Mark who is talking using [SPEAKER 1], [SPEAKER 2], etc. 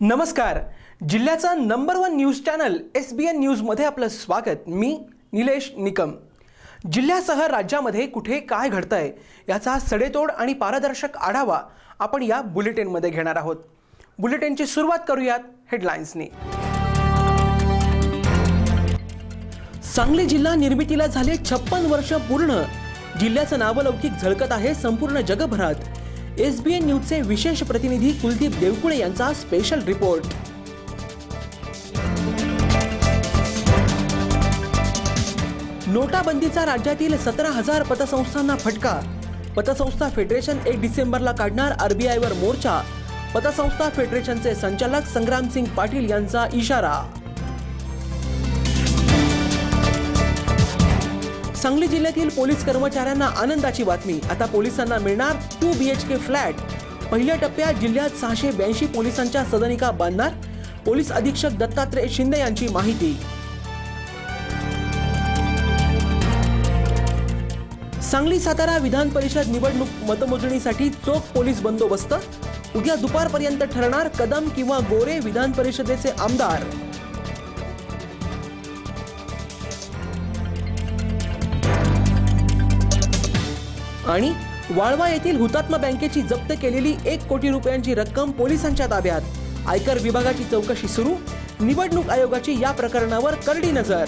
[SPEAKER 1] नमस्कार. जिल्ह्याचा number one news channel S B N न्यूजमध्ये आपलं स्वागत. मी निलेश निकम. जिल्ह्यासह राज्यामध्ये कुठे काय घडतंय याचा सडेतोड आणि पारदर्शक आढावा आपण या बुलेटिनमध्ये घेणार आहोत. बुलेटिनची सुरुवात करूयात हेडलाईन्सनी सांगली जिल्हा निर्मितीला झाले छप्पन वर्ष पूर्ण. जिल्ह्याचं नावलौकिक झळकत आहे संपूर्ण जगभरात. एस बी एन न्यूजचे विशेष प्रतिनिधी कुलदीप देवकुळे यांचा स्पेशल रिपोर्ट नोटाबंदीचा राज्यातील सतरा हजार पतसंस्थांना फटका. पतसंस्था फेडरेशन एक डिसेंबरला काढणार आरबीआयवर मोर्चा. पतसंस्था फेडरेशनचे संचालक संग्रामसिंग पाटील यांचा इशारा. सांगली जिल्ह्यातील पोलीस कर्मचाऱ्यांना आनंदाची बातमी. आता पोलिसांना मिळणार two B H K flat. पहिल्या टप्प्यात जिल्ह्यात सहाशे ब्याऐंशी पोलिसांच्या सदनिका बांधणार. पोलीस अधीक्षक दत्तात्रय शिंदे यांची माहिती. सांगली सातारा विधान परिषद निवडणूक मतमोजणीसाठी चोख पोलीस बंदोबस्त. उद्या दुपारपर्यंत ठरणार कदम किंवा गोरे विधान परिषदेचे आमदार. आणि वाळवा येथील हुतात्मा बँकेची जप्त केलेली एक कोटी रुपयांची रक्कम पोलिसांच्या ताब्यात. आयकर विभागाची चौकशी सुरू. निवडणूक आयोगाची या प्रकरणावर करडी नजर.